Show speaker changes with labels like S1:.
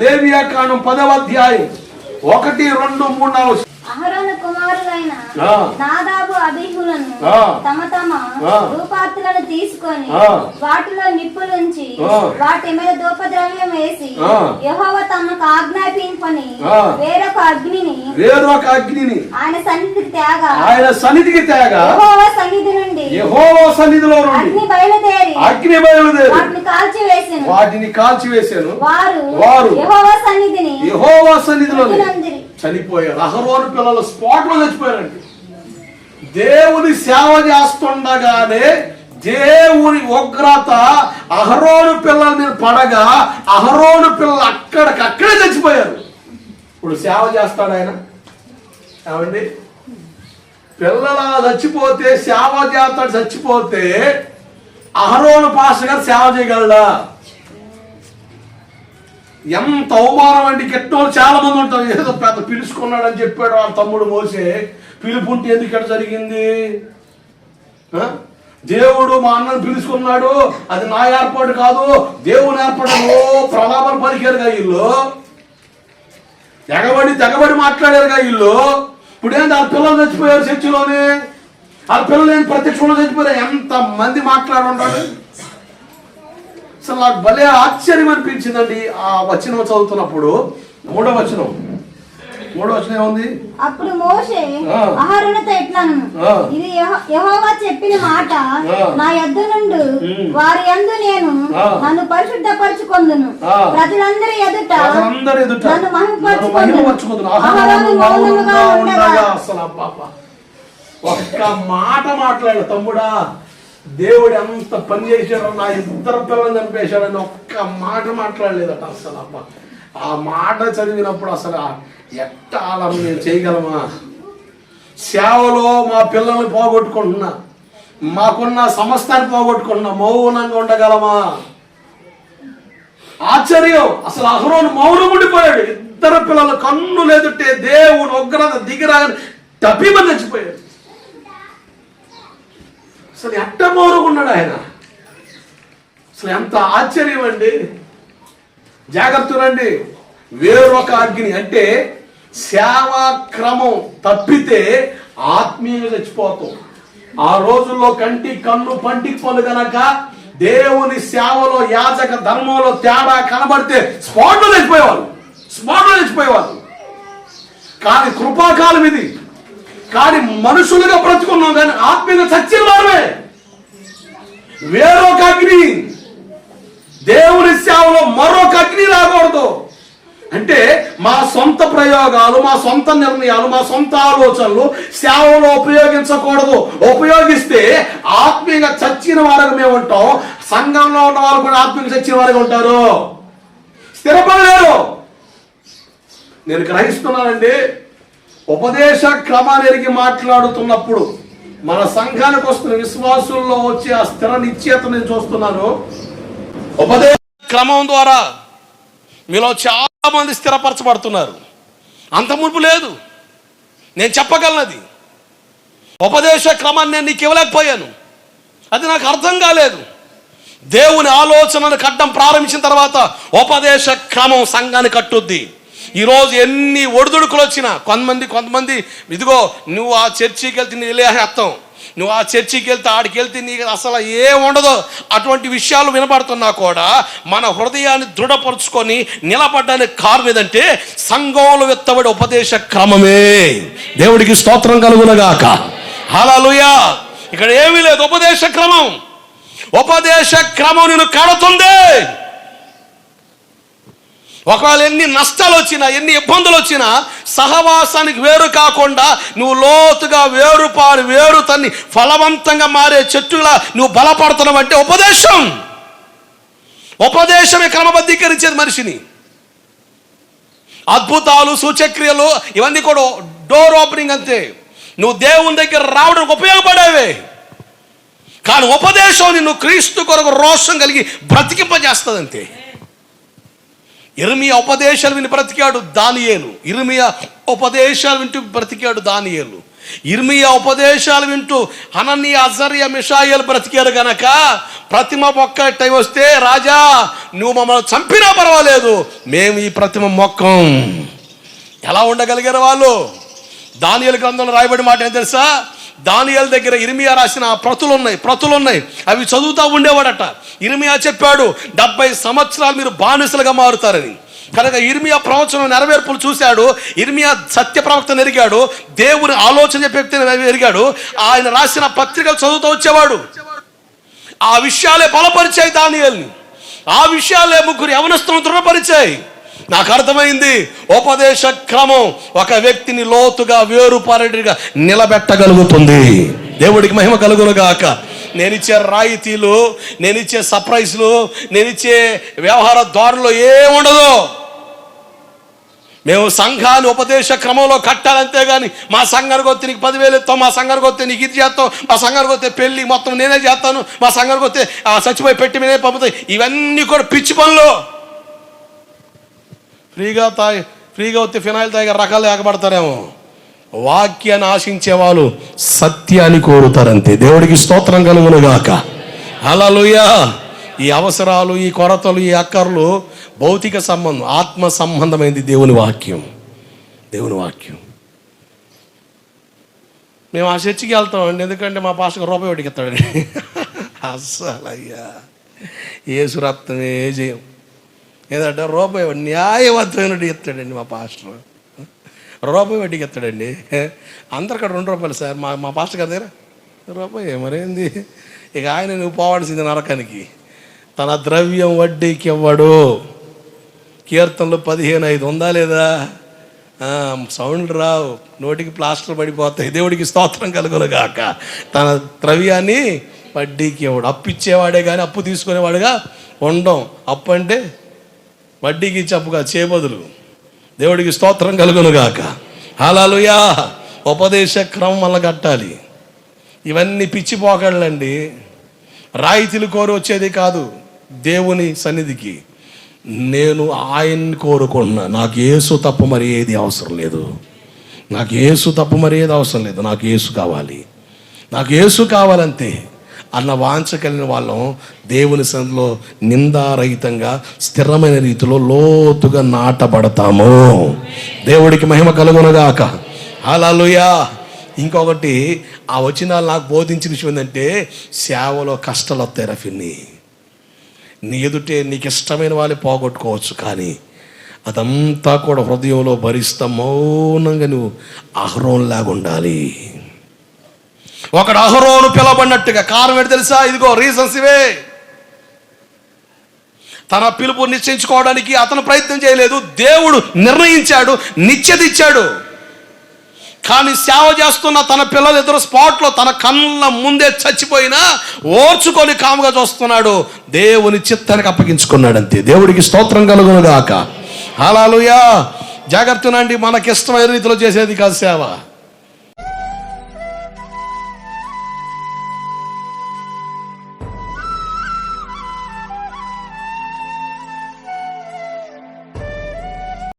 S1: లేవియా పదవ అధ్యాయం. ఒకటి రెండు మూడు నాలుగు.
S2: అహరోను కుమారులైన. నాదాబు అబీహులను
S1: ఆ.
S2: తమ తమ. రూపార్తులను తీసుకొని. వాటిలో నిప్పులుంచి. వాటి మీద ధూపద్రవ్యం వేసి. యెహోవా తమకు ఆజ్ఞాపింపని. వేరొక అగ్నిని
S1: వేరొక అగ్నిని
S2: ఆయన సన్నిధికి తేగా
S1: ఆయన సన్నిధికి తేగా
S2: యెహోవా సన్నిధి నుండి
S1: యెహోవా సన్నిధిలో నుండి
S2: అగ్ని బయలుదేరి
S1: అగ్ని బయలుదేరి
S2: వాటిని కాల్చివేసెను
S1: వాటిని కాల్చివేశాను
S2: వారు
S1: వారు
S2: యెహోవా సన్నిధిని
S1: యెహోవా సన్నిధిలో. చనిపోయారు. అహరోను పిల్లలు స్పాట్లో చచ్చిపోయారండి. దేవుని సేవ చేస్తుండగానే దేవుని ఉగ్రత అహరోను పిల్లల మీద పడగా అహరోను పిల్లలు అక్కడికక్కడే చచ్చిపోయారు. ఇప్పుడు సేవ చేస్తాడు ఆయన. ఏమండి? పిల్లల చచ్చిపోతే సేవ చేస్తాడు చచ్చిపోతే అహరోను పాస్ గారు సేవ చేయగలడా? ఎంత అవమానం అండి. కెట్టోళ్ళు చాలా మంది ఉంటారు. ఏదో పెద్ద పిలుచుకున్నాడని చెప్పాడు వాళ్ళ తమ్ముడు మోసే. పిలుపుంటే ఎందుకు జరిగింది? దేవుడు మా అన్నను పిలుచుకున్నాడు. అది నా ఏర్పాటు కాదు. దేవుని ఏర్పాటు ప్రలాభం ప్రలాపన పలికారుగా వీళ్ళు. ఎగబడి తెగబడి మాట్లాడారుగా వీళ్ళు. ఇప్పుడు ఏంటి ఆ పిల్లలు చచ్చిపోయారు చర్చిలోనే? ఆ పిల్లలు ఏంటి ప్రత్యక్షంలో చచ్చిపోయారు? ఎంత మంది మాట్లాడి అసలు నాకు భలే ఆశ్చర్యం అనిపించిందండి ఆ వచనం చదువుతున్నప్పుడు మూడో వచనం మూడో వచనం ఏముంది
S2: అప్పుడు మోషే. అహరోనుతో ఇట్లను
S1: ఆ.
S2: ఇది యెహో- యెహోవా చెప్పిన మాట. నా యొద్ద నుండి. వారి యందు నేను. నన్ను పరిశుద్ధపరచుకొందును
S1: ఆ.
S2: ప్రజలందరి ఎదుట
S1: ప్రజలందరి ఎదుట
S2: నన్ను మహిమపరచుకొందును. అహరోను మౌనముగా ఉండగా
S1: అసలు. ఒక్క మాట మాట్లాడు తమ్ముడా దేవుడు ఎంత పని చేశాడో నా ఇద్దరు పిల్లలు చంపేశాడని ఒక్క మాట మాట్లాడలేదట అసలు అబ్బా. ఆ మాట చదివినప్పుడు అసలు ఎట్ట అలా మేము చేయగలమా? సేవలో మా పిల్లల్ని పోగొట్టుకుంటున్నా. మాకున్న సమస్తాన్ని పోగొట్టుకుంటున్నా. మౌనంగా ఉండగలమా? ఆశ్చర్యం. అసలు అహరోను మౌనం ఉండిపోయాడు. ఇద్దరు పిల్లలు కన్ను లేదుంటే దేవుని ఉగ్రత దిగిరాగని తప్పిమని చచ్చిపోయాడు. అసలు ఎట్ట ఆయన? అసలు ఎంత ఆశ్చర్యం అండి. జాగ్రత్తనండి వేరొక అగ్ని అంటే సేవా క్రమం తప్పితే ఆత్మీయంగా చచ్చిపోతాం. ఆ రోజుల్లో కంటి కన్ను పంటికి పనులు గనక దేవుని సేవలో యాజక ధర్మంలో తేడా కనబడితే స్పాట్లో చచ్చిపోయేవాళ్ళు. స్పాట్లో చచ్చిపోయేవాళ్ళు. కానీ కృపాకాలం ఇది. కానీ మనుషులుగా బ్రతుకున్నాం కానీ ఆత్మీయ చచ్చిన వారమే. వేరొక అగ్ని దేవుని సేవలో మరొక అగ్ని రాకూడదు. అంటే మా సొంత ప్రయోగాలు మా సొంత నిర్ణయాలు మా సొంత ఆలోచనలు సేవలో ఉపయోగించకూడదు. ఉపయోగిస్తే ఆత్మీయంగా చచ్చిన వారికి మేము ఉంటాం సంఘంలో ఉన్న వాళ్ళు కూడా ఆత్మీయంగా చచ్చిన వారికి ఉంటారు. స్థిరపడలేరు. నేను గ్రహిస్తున్నానండి ఉపదేశ క్రమానికి మాట్లాడుతున్నప్పుడు మన సంఘానికి వస్తున్న విశ్వాసుల్లో వచ్చే ఆ స్థిర నిశ్చేత నేను చూస్తున్నాను. ఉపదేశ క్రమం ద్వారా మీలో చాలా మంది స్థిరపరచబడుతున్నారు. అంత మునుపు లేదు. నేను చెప్పగలనది. ఉపదేశ క్రమాన్ని నేను నీకు ఇవ్వలేకపోయాను. అది నాకు అర్థం కాలేదు. దేవుని ఆలోచనను కట్టడం ప్రారంభించిన తర్వాత ఉపదేశ క్రమం సంఘాన్ని కట్టుద్ది. ఈరోజు ఎన్ని ఒడిదుడుకులు వచ్చినా కొంతమంది కొంతమంది ఇదిగో నువ్వు ఆ చర్చికి వెళ్తే నీ అర్థం. నువ్వు ఆ చర్చికి వెళ్తే ఆడికి వెళ్తే నీకు అసలు ఏం ఉండదు. అటువంటి విషయాలు వినపడుతున్నా కూడా మన హృదయాన్ని దృఢపరుచుకొని నిలబడ్డానికి కారణం ఏదంటే సంఘంలో విత్తబడి ఉపదేశ క్రమమే. దేవుడికి స్తోత్రం కలుగునగాక. హల్లెలూయా. ఇక్కడ ఏమీ లేదు. ఉపదేశ క్రమం. ఉపదేశ క్రమం నేను కడుతుంది. ఒకవేళ ఎన్ని నష్టాలు వచ్చినా ఎన్ని ఇబ్బందులు వచ్చినా సహవాసానికి వేరు కాకుండా నువ్వు లోతుగా వేరు పారు వేరు తన్ని ఫలవంతంగా మారే చెట్టులా నువ్వు బలపడుతున్నావు అంటే ఉపదేశం. ఉపదేశమే క్రమబద్ధీకరించేది మనిషిని. అద్భుతాలు సూచక్రియలు ఇవన్నీ కూడా డోర్ ఓపెనింగ్ అంతే. నువ్వు దేవుని దగ్గర రావడానికి ఉపయోగపడేవే. కానీ ఉపదేశం నిన్ను క్రీస్తు కొరకు రోషం కలిగి బ్రతికింపజేస్తుంది అంతే ఇర్మియా ఉపదేశాలు విని బ్రతికాడు దానియేలు. ఇర్మియా ఉపదేశాలు వింటూ బ్రతికాడు దానియేలు. ఇర్మియా ఉపదేశాలు వింటూ అనన్య అజర్య మిషాయలు బ్రతికారు గనక ప్రతిమ మొక్కటై వస్తే రాజా నువ్వు మమ్మల్ని చంపినా పర్వాలేదు. మేము ఈ ప్రతిమ మొక్కం. ఎలా ఉండగలిగారు వాళ్ళు? దానియలు గ్రంథంలో రాయబడి మాట ఏం తెలుసా? దానియాల దగ్గర ఇరిమియా రాసిన ఆ ప్రతులు ఉన్నాయి ప్రతులు ఉన్నాయి అవి చదువుతూ ఉండేవాడట. ఇరిమియా చెప్పాడు డెబ్బై సంవత్సరాలు మీరు బానిసలుగా మారుతారని. కనుక ఇర్మియా ప్రవచనం నెరవేర్పులు చూశాడు ఇర్మియా సత్య ప్రవక్తను ఎరిగాడు దేవుని ఆలోచన చెప్పే వ్యక్తిని ఎరిగాడు ఆయన రాసిన పత్రికలు చదువుతూ వచ్చేవాడు. ఆ విషయాలే బలపరిచాయి దానియల్ని. ఆ విషయాలే ముగ్గురు యవనస్తులను దృఢపరిచాయి. నాకు అర్థమైంది. ఉపదేశ క్రమం ఒక వ్యక్తిని లోతుగా వేరుపారడిగా నిలబెట్టగలుగుతుంది. దేవుడికి మహిమ కలుగును గాక. నేనిచ్చే రాయితీలు నేనిచ్చే సర్ప్రైజ్లు నేనిచ్చే వ్యవహార దారులు ఏముండదు మేము సంఘాన్ని ఉపదేశ క్రమంలో కట్టాలంతే కానీ మా సంఘానికి వస్తే నీకు పదివేలు ఇస్తాం మా సంఘానికి వస్తే నీకు ఇది చేస్తాం మా సంఘానికి వస్తే పెళ్ళి మొత్తం నేనే చేస్తాను మా సంఘానికి వస్తే ఆ చచ్చిపోయి పెట్టి నేనే పంపుతాయి. ఇవన్నీ కూడా పిచ్చి పనులు. ఫ్రీగా తాగి ఫ్రీగా వస్తే ఫినాయిల్ తాగి రకాలు ఏకపడతారేమో వాక్యాన్ని ఆశించే వాళ్ళు సత్యాన్ని కోరుతారంతే. దేవుడికి స్తోత్రం కలుగును గాక హల్లెలూయా. ఈ అవసరాలు ఈ కొరతలు ఈ అక్కర్లు భౌతిక సంబంధం ఆత్మ సంబంధమైంది దేవుని వాక్యం. దేవుని వాక్యం. మేము ఆ చర్చికి వెళ్తామండి ఎందుకంటే మా పాస్టర్ రూపాయి ఒకటికి ఇస్తాడండి. అస్సలు అయ్యా ఏసు రక్తమే ఏదంటే రూపాయి ఒకటి ఇస్తాడండి మా పాస్టర్. రూపాయి వడ్డీకి ఇస్తాడండి అక్కడ రెండు రూపాయలు సార్. మా మా పాస్టర్ గారి దగ్గర? రూపాయి మరేంది ఇక ఆయన నువ్వు పోవాల్సింది నరకానికి. తన ద్రవ్యం వడ్డీకి ఇవ్వడు. కీర్తనలు పదిహేను ఐదు ఉందా లేదా? సౌండ్ రావు. నోటికి ప్లాస్టర్ పడిపోతాయి. దేవుడికి స్తోత్రం కలుగును తన ద్రవ్యాన్ని వడ్డీకి ఇవ్వడు. అప్పు ఇచ్చేవాడే కానీ అప్పు తీసుకునేవాడుగా ఉండం అప్పు అంటే వడ్డీకి చెప్పగా చేయబదులు దేవుడికి స్తోత్రం కలుగునుగాక. గాక ఉపదేశ క్రమం వల్ల కట్టాలి. ఇవన్నీ పిచ్చిపోకళ్ళండి రాయితీలు కోరి వచ్చేది కాదు దేవుని సన్నిధికి. నేను ఆయన్ని కోరుకుంటున్నా. నాకు ఏసు తప్ప మరి ఏది అవసరం లేదు. నాకు ఏసు తప్ప మరి ఏది అవసరం లేదు. నాకు ఏసు కావాలి. నాకు ఏసు కావాలంతే అన్న వాంఛ కలిగిన వాళ్ళం దేవుని సందులో నిందారహితంగా స్థిరమైన రీతిలో లోతుగా నాటబడతాము. దేవుడికి మహిమ కలుగునగాక. హల్లెలూయా. ఇంకొకటి ఆ వచ్చిన నాకు బోధించిన విషయం ఏంటంటే సేవలో కష్టాలు వస్తాయి రఫిన్ని నీ ఎదుటే నీకు ఇష్టమైన వాళ్ళే పోగొట్టుకోవచ్చు కానీ అదంతా కూడా హృదయంలో భరిస్తా మౌనంగా నువ్వు అహరోన్లాగా ఉండాలి. ఒకడు అహరోను పిలవబడినట్టుగా. కారణం ఏంటి తెలుసా? ఇదిగో రీజన్స్ ఇవే. తన పిలుపు నిశ్చయించుకోవడానికి అతను ప్రయత్నం చేయలేదు. దేవుడు నిర్ణయించాడు నిత్యత ఇచ్చాడు కానీ సేవ చేస్తున్న తన పిల్లలు ఇద్దరు స్పాట్లో తన కళ్ళ ముందే చచ్చిపోయినా ఓర్చుకొని కాముగా చూస్తున్నాడు. దేవుని చిత్తానికి అప్పగించుకున్నాడు అంతే. దేవుడికి స్తోత్రం కలుగును గాక హలాలుయా జాగ్రత్తనండి మనకిష్టమైన రీతిలో చేసేది కాదు సేవ.